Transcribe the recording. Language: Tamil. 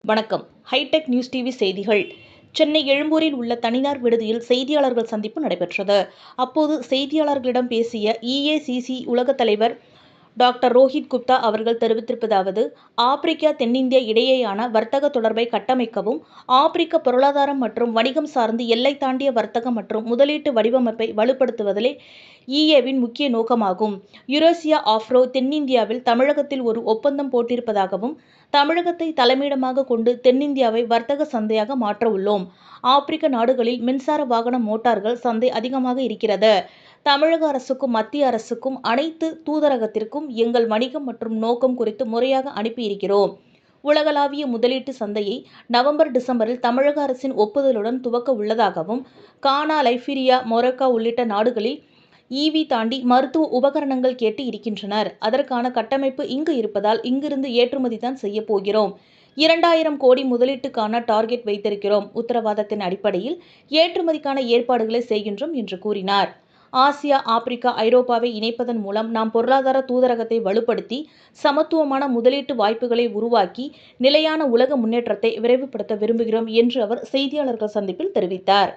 வணக்கம். ஹைடெக் நியூஸ் டிவி செய்திகள். சென்னை எழும்பூரில் உள்ள தனியார் விடுதியில் செய்தியாளர்கள் சந்திப்பு நடைபெற்றது. அப்போது செய்தியாளர்களிடம் பேசிய இஏசிசி உலகத் தலைவர் டாக்டர் ரோஹித் குப்தா அவர்கள் தெரிவித்திருப்பதாவது ஆப்பிரிக்கா தென்னிந்தியா இடையேயான வர்த்தக தொடர்பை கட்டமைக்கவும் ஆப்பிரிக்க பொருளாதாரம் மற்றும் வணிகம் சார்ந்து எல்லை தாண்டிய வர்த்தகம் மற்றும் முதலீட்டு வடிவமைப்பை வலுப்படுத்துவதிலே இஏவின் முக்கிய நோக்கமாகும். யுரேசியா ஆஃப்ரோ தென்னிந்தியாவில் தமிழகத்தில் ஒரு ஒப்பந்தம் போட்டிருப்பதாகவும் தமிழகத்தை தலைமையிடமாக கொண்டு தென்னிந்தியாவை வர்த்தக சந்தையாக மாற்ற உள்ளோம். ஆப்பிரிக்க நாடுகளில் மின்சார வாகன மோட்டார்கள் சந்தை அதிகமாக இருக்கிறது. தமிழக அரசுக்கும் மத்திய அரசுக்கும் அனைத்து தூதரகத்திற்கும் எங்கள் வணிகம் மற்றும் நோக்கம் குறித்து முறையாக அனுப்பியிருக்கிறோம். உலகளாவிய முதலீட்டு சந்தையை நவம்பர் டிசம்பரில் தமிழக அரசின் ஒப்புதலுடன் துவக்க உள்ளதாகவும் கானா லைபீரியா மொரக்கா உள்ளிட்ட நாடுகளில் ஈவி தாண்டி மருத்துவ உபகரணங்கள் கேட்டு இருக்கின்றனர். அதற்கான கட்டமைப்பு இங்கு இருப்பதால் இங்கிருந்து ஏற்றுமதி தான் செய்ய போகிறோம். இரண்டாயிரம் கோடி முதலீட்டுக்கான டார்கெட் வைத்திருக்கிறோம். உத்தரவாதத்தின் அடிப்படையில் ஏற்றுமதிக்கான ஏற்பாடுகளை செய்கின்றோம் என்று கூறினார். ஆசியா ஆப்பிரிக்கா ஐரோப்பாவை இணைப்பதன் மூலம் நாம் பொருளாதார தூதரகத்தை வலுப்படுத்தி சமத்துவமான முதலீட்டு வாய்ப்புகளை உருவாக்கி நிலையான உலக முன்னேற்றத்தை விரைவுபடுத்த விரும்புகிறோம் என்று அவர் செய்தியாளர்கள் சந்திப்பில் தெரிவித்தார்.